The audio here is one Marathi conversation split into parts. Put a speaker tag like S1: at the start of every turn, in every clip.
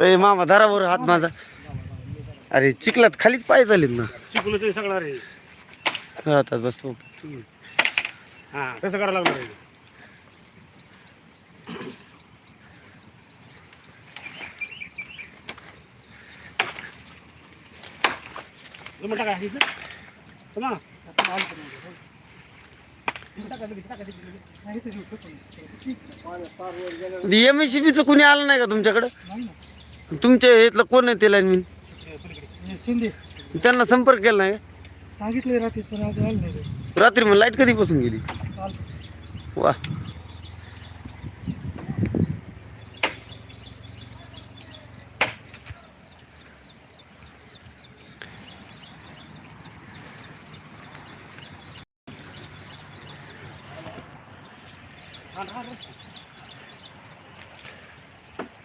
S1: ए मामा धरावर हात माझा. अरे चिखलात खालीच पाय झालेत ना.
S2: चिकून ते. सगळं रे
S1: राहतात बस
S2: हा तसं करावं लागणार
S1: एम एस च कुणी आलं नाही का तुमच्याकडं? तुमच्या इथलं कोण आहे ते लाईनमॅन
S3: शिंदे
S1: त्यांना संपर्क केला नाही
S3: सांगितलं रात्री?
S1: रात्री मग लाइट कधीपासून गेली? वा.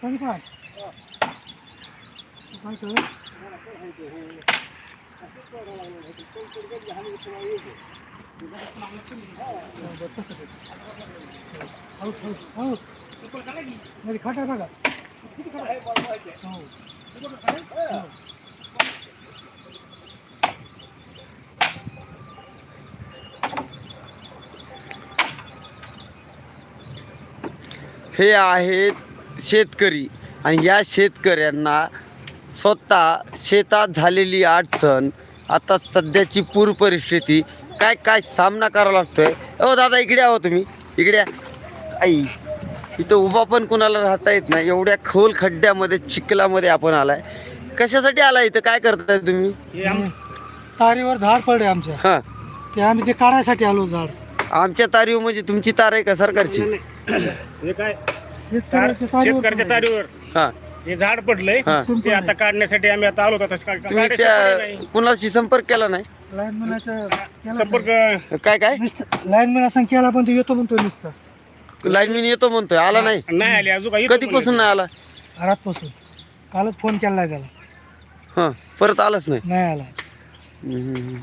S3: सांग काय काय कर मध्ये खाटा हो
S1: आहेत शेतकरी आणि या शेतकऱ्यांना स्वतः शेतात झालेली अडचण आता सध्याची पूर परिस्थिती काय काय सामना करावा लागतोय? ओ दादा इकडे आहो तुम्ही. इकडे या. आई इथं उभा पण कुणाला राहता येत नाही. एवढ्या खोल खड्ड्यामध्ये चिखलामध्ये आपण आलाय. कशासाठी आला इथं? काय करताय तुम्ही?
S2: हे आम-
S3: तारीवर झाड पडले आमच्या.
S1: हां.
S3: ते आम्ही ते काढायसाठी आलो झाड.
S1: आमच्या तारीव म्हणजे तुमची तार आहे का सरकारची.
S2: हे काय?
S3: शेतकऱ्याच्या तारीवर
S2: शेतकऱ्याच्या. तारीवर.
S1: हां.
S2: हे झाड पडलंय.
S1: हां.
S2: ते आता काढण्यासाठी आम्ही आता आलो होतो. तसं का-
S1: तुम्ही
S2: काढायचं
S1: त्या
S2: नाही.
S1: कुणाशी संपर्क केला नाही?
S3: लाईनमॅनाच्या केला
S2: संपर्क
S1: काय काय?
S3: नुसतं लाईनमॅन असं केला पण तो येतो म्हणतो नुसतं.
S1: लाईनमॅन येतो म्हणतोय. आला नाही?
S2: नाही आले. अजून काही
S1: कधीपासून नाही आला?
S3: घरातपासून कालच फोन केला त्याला
S1: हां परत आलाच नाही.
S3: नाही आला.
S1: हम्म.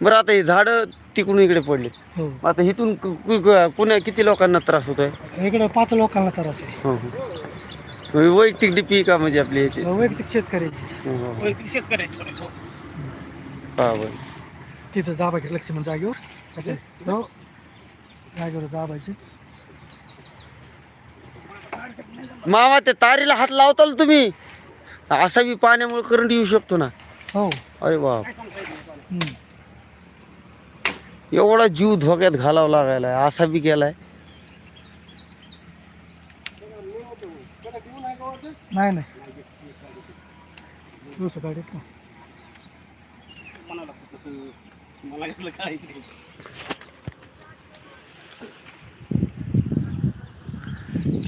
S1: बरं आता हे झाडं तिकडून इकडे पडले.
S3: हो.
S1: आता इथून कु- कु- कु- पुण्या किती लोकांना त्रास होतोय?
S3: इकडे पाच लोकांना त्रास आहे.
S1: हो, हो. वैयक्तिक डीपी का म्हणजे आपली याची?
S3: वैयक्तिक शेतकऱ्याची
S1: हो.
S2: वैयक्तिक शेतकऱ्याचं.
S1: हा, बरं.
S3: तिथं दाबायचे लक्ष्मण जागेवर. हो. जागेवर दाबायचे.
S1: मामा त्या तारीला हात लावताल तुम्ही? असा बी पाण्यामुळे करंट येऊ शकतो ना.
S3: हो.
S1: अरे बाप.
S3: हम्म.
S1: एवढा जीव धोक्यात घालावा लागायला असा बी
S2: कळायचं नाही.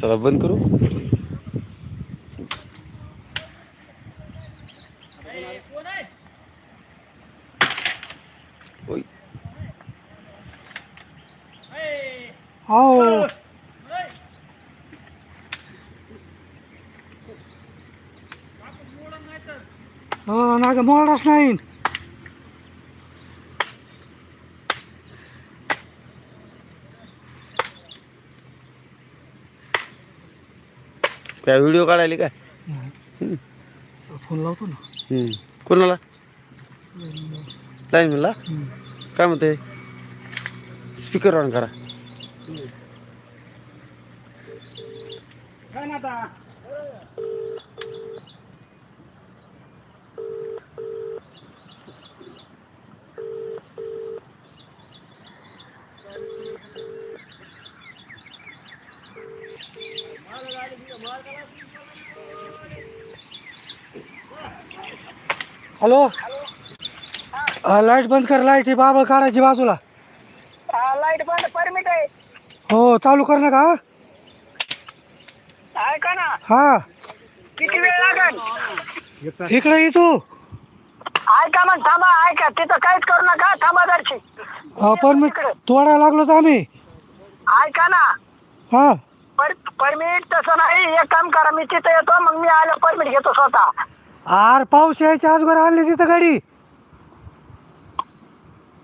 S1: चला बंद करू.
S3: हो. हो ना ग मोडच नाही.
S1: काय व्हिडिओ काढायला काय?
S3: फोन लावतो ना.
S1: हम्म. कोणाला? लाईन म्हणला. काय म्हणते? स्पीकर ऑन करा.
S2: आता?
S3: हॅलो? लाइट बंद कर लाइट ही बाबळ काढायची बाजूला.
S4: लाइट बंद परमिट आहे.
S3: हो चालू कर ना का?
S4: ऐका ना.
S3: हा.
S4: किती वेळ लागेल?
S3: इकडे ये तू.
S4: ऐका मग थांबा ऐका. तिथं काहीच करू नका. थांबा दर्शी
S3: परमिट तोडायला लागलो तर आम्ही.
S4: ऐका ना.
S3: हा.
S4: पर परमिट तसं नाही. एक काम करा मी तिथं येतो मग मी आलं परमिट घेतो स्वतः.
S3: आर पाऊस यायच्या अगोदर आणली तिथं गाडी.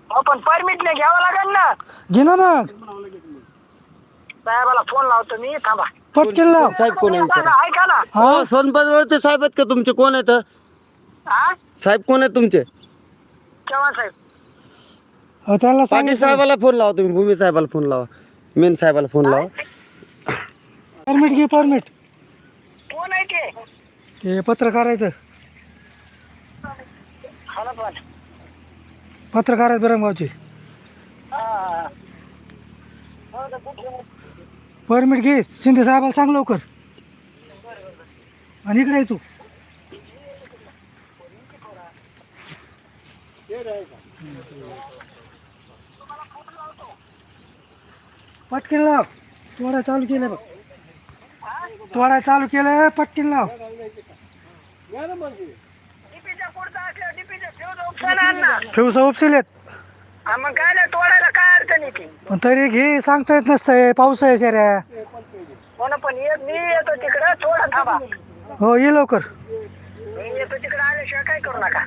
S4: हो पण परमिट नाही घ्यावं लागेल ना.
S3: घे ना मग.
S4: साहेबाला फोन लावतो मी थांबा.
S3: पटकन लाव.
S1: साहेब कोण आहे विचारा
S4: सांगा, ऐका ना.
S3: हा?
S1: सोनपत साहेब आहेत का तुमचे? कोण आहेत
S4: हा?
S1: साहेब कोण आहेत तुमचे?
S4: केव्हा साहेब?
S3: अहो, त्याला
S1: पाटील
S3: सांगितलं
S1: साहेबाला फोन लावा तुम्ही भूमी साहेबाला फोन लावा. मेन साहेबाला फोन लावा.
S3: परमिट घे परमिट
S4: फोन आहे ते?
S3: ते पत्रकार आहेत.
S4: हॅलो पण
S3: पत्रकार आहेत बरंगावचे
S4: हा. हो?
S3: परमिट घे शिंदे साहेबाला सांग लवकर. आणि इकडे तू. पटकन लाव. तोडा चालू केलं बघ. तोडा चालू केलं पटकन लाव. फ्यूज उपसिलेत
S4: हा, मग काय नाही तोडायला काय अडचण येते
S3: पण तरी घे सांगता येत नसतंय पाऊस आहे शेऱ्या
S4: पण ये मी येतो तिकडं थोडं थांबा.
S3: हो ये लवकर.
S4: मी येतो तिकडं आल्याशिवाय काय करू नका.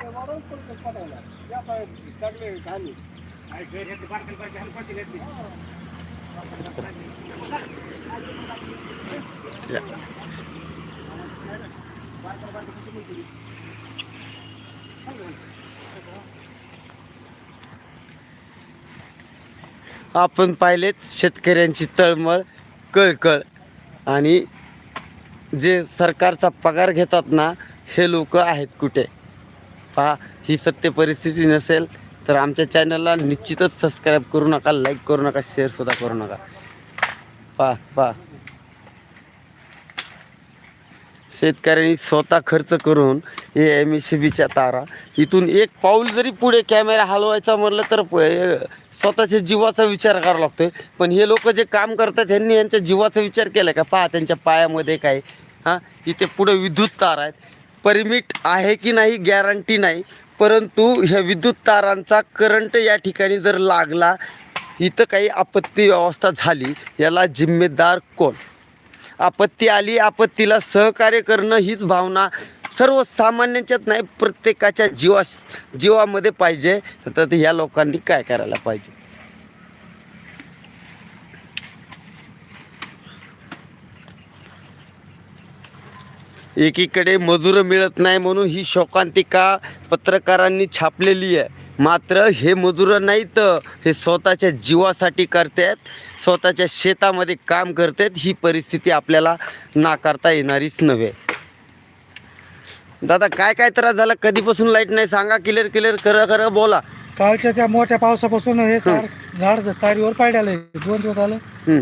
S1: आपण पाहिलेत शेतकऱ्यांची तळमळ कळकळ. आणि जे सरकारचा पगार घेतात ना हे लोक आहेत कुठे? पहा ही सत्य परिस्थिती नसेल तर आमच्या चॅनलला निश्चितच सबस्क्राईब करू नका लाईक करू नका शेअरसुद्धा करू नका. पा पा शेतकऱ्यांनी स्वतः खर्च करून हे एम एस सी बीच्या तारा इथून एक पाऊल जरी पुढे कॅमेरा हलवायचा म्हटलं तर प- स्वतःच्या जीवाचा विचार करावा लागतोय. पण हे लोक जे काम करतात ह्यांनी यांच्या जीवाचा विचार केला का? पहा त्यांच्या पायामध्ये काय हां इथे पुढे विद्युत तार आहेत. परमिट आहे की नाही गॅरंटी नाही. परंतु ह्या विद्युत तारांचा करंट या ठिकाणी जर लागला इथं काही आपत्ती व्यवस्था झाली याला जिम्मेदार कोण? आपत्ती आली आपत्तीला सहकार्य करणं हीच भावना सर्वसामान्यांच्याच नाही प्रत्येकाच्या जीवा जीवामध्ये पाहिजे. तर ते ह्या लोकांनी काय करायला पाहिजे? एकीकडे मजूर मिळत नाही म्हणून ही शोकांतिका पत्रकारांनी छापलेली आहे. मात्र हे मजूर नाहीत हे स्वतःच्या जीवासाठी करतात स्वतःच्या शेतामध्ये काम करतात ही परिस्थिती आपल्याला नाकारता येणारीच नव्हे. दादा काय काय त्रास झाला? कधीपासून लाइट नाही? सांगा क्लिअर क्लिअर खरं खरं बोला.
S3: कालच्या त्या मोठ्या पावसापासून हे तार झाड तारीवर पाड्याला आहे. दोन दिवस. झालं.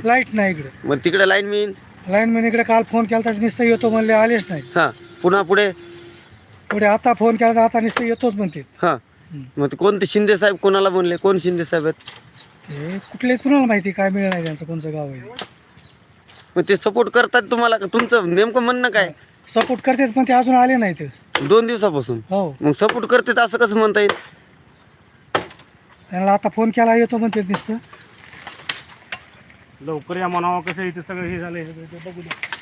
S3: लाइट नाही इकडे.
S1: मग तिकडे लाईन मिळेल
S3: लाईनमॅन इकडे काल फोन केला नुसतं येतो म्हणले आलेच नाही.
S1: हां. पुन्हा पुढे?
S3: पुढे आता फोन केला तर आता नुसतं येतोच म्हणते.
S1: हां. मग ते कोणते शिंदे साहेब कोणाला म्हणले कोण शिंदे साहेब आहेत?
S3: ते कुठलेच कुणाला माहिती काय मिळणार त्यांचं कोणचं गाव आहे?
S1: मग ते सपोर्ट करतात तुम्हाला तुमचं नेमकं म्हणणं काय?
S3: सपोर्ट करतात पण ते अजून आले नाहीत.
S1: दोन दिवसापासून?
S3: हो.
S1: मग सपोर्ट करतात असं कसं म्हणता येईल?
S3: त्यांना आता फोन केला येतो म्हणते नुसतं.
S2: लवकर या म्हणावं कसं इथे सगळं हे झालं हे बघू द्या.